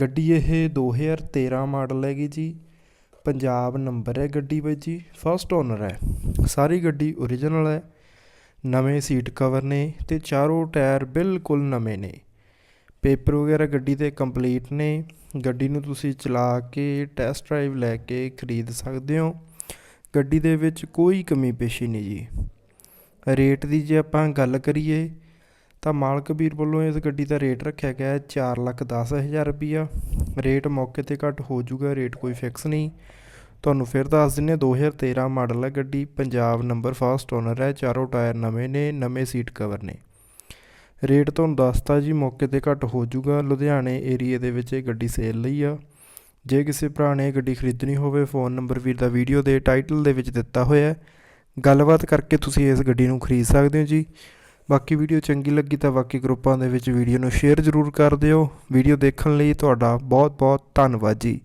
ਗੱਡੀ ਇਹ 2013 ਮਾਡਲ ਹੈਗੀ ਜੀ। ਪੰਜਾਬ ਨੰਬਰ ਹੈ ਗੱਡੀ ਬਾਈ ਜੀ ਫਸਟ ਓਨਰ ਹੈ। ਸਾਰੀ ਗੱਡੀ ਓਰੀਜਨਲ ਹੈ। ਨਵੇਂ ਸੀਟ ਕਵਰ ਨੇ ਤੇ ਚਾਰੋਂ ਟਾਇਰ ਬਿਲਕੁਲ ਨਵੇਂ ਨੇ। ਪੇਪਰ ਵਗੈਰਾ ਗੱਡੀ ਦੇ ਕੰਪਲੀਟ ਨੇ। ਗੱਡੀ ਨੂੰ ਤੁਸੀਂ ਚਲਾ ਕੇ ਟੈਸਟ ਡਰਾਈਵ ਲੈ ਕੇ ਖਰੀਦ ਸਕਦੇ ਹੋ। ਗੱਡੀ ਦੇ ਵਿੱਚ ਕੋਈ ਕਮੀ ਪੇਸ਼ੀ ਨਹੀਂ ਜੀ। ਰੇਟ ਦੀ ਜੇ ਆਪਾਂ ਗੱਲ ਕਰੀਏ ਤਾਂ ਮਾਲਕ ਵੀਰ ਵੱਲੋਂ ਇਸ ਗੱਡੀ ਦਾ ਰੇਟ ਰੱਖਿਆ ਗਿਆ ਹੈ ਚਾਰ ਲੱਖ ਦਸ ਹਜ਼ਾਰ ਰੁਪਈਆ। ਰੇਟ ਮੌਕੇ ਤੇ ਘੱਟ ਹੋ ਜਾਊਗਾ, ਰੇਟ ਕੋਈ ਫਿਕਸ ਨਹੀਂ। ਤੁਹਾਨੂੰ ਫਿਰ ਦੱਸ ਦਿੰਨੇ 2013 ਮਾਡਲ ਹੈ ਗੱਡੀ, ਪੰਜਾਬ ਨੰਬਰ ਫਸਟ ਓਨਰ ਹੈ, ਚਾਰੋਂ ਟਾਇਰ ਨਵੇਂ ਨੇ, ਨਵੇਂ ਸੀਟ ਕਵਰ ਨੇ। ਰੇਟ ਤੁਹਾਨੂੰ ਦੱਸਤਾ ਜੀ, ਮੌਕੇ ਤੇ ਘੱਟ ਹੋ ਜਾਊਗਾ, ਲੁਧਿਆਣੇ ਏਰੀਏ ਦੇ ਵਿੱਚ ਇਹ ਗੱਡੀ ਸੇਲ ਲਈ ਆ। ਜੇ ਕਿਸੇ ਭਰਾ ਨੇ ਇਹ ਗੱਡੀ ਖਰੀਦਣੀ ਹੋਵੇ ਫੋਨ ਨੰਬਰ ਵੀਰ ਦਾ ਵੀਡੀਓ ਦੇ ਟਾਈਟਲ ਦੇ ਵਿੱਚ ਦਿੱਤਾ ਹੋਇਆ ਹੈ। ਗੱਲਬਾਤ ਕਰਕੇ ਤੁਸੀਂ ਇਸ ਗੱਡੀ ਨੂੰ ਖਰੀਦ ਸਕਦੇ ਹੋ ਜੀ। ਬਾਕੀ ਵੀਡੀਓ ਚੰਗੀ ਲੱਗੀ ਤਾਂ ਬਾਕੀ ਗਰੁੱਪਾਂ ਦੇ ਵਿੱਚ ਵੀਡੀਓ ਨੂੰ ਸ਼ੇਅਰ ਜ਼ਰੂਰ ਕਰ ਦਿਓ। ਵੀਡੀਓ ਦੇਖਣ ਲਈ ਤੁਹਾਡਾ ਬਹੁਤ ਬਹੁਤ ਧੰਨਵਾਦ ਜੀ।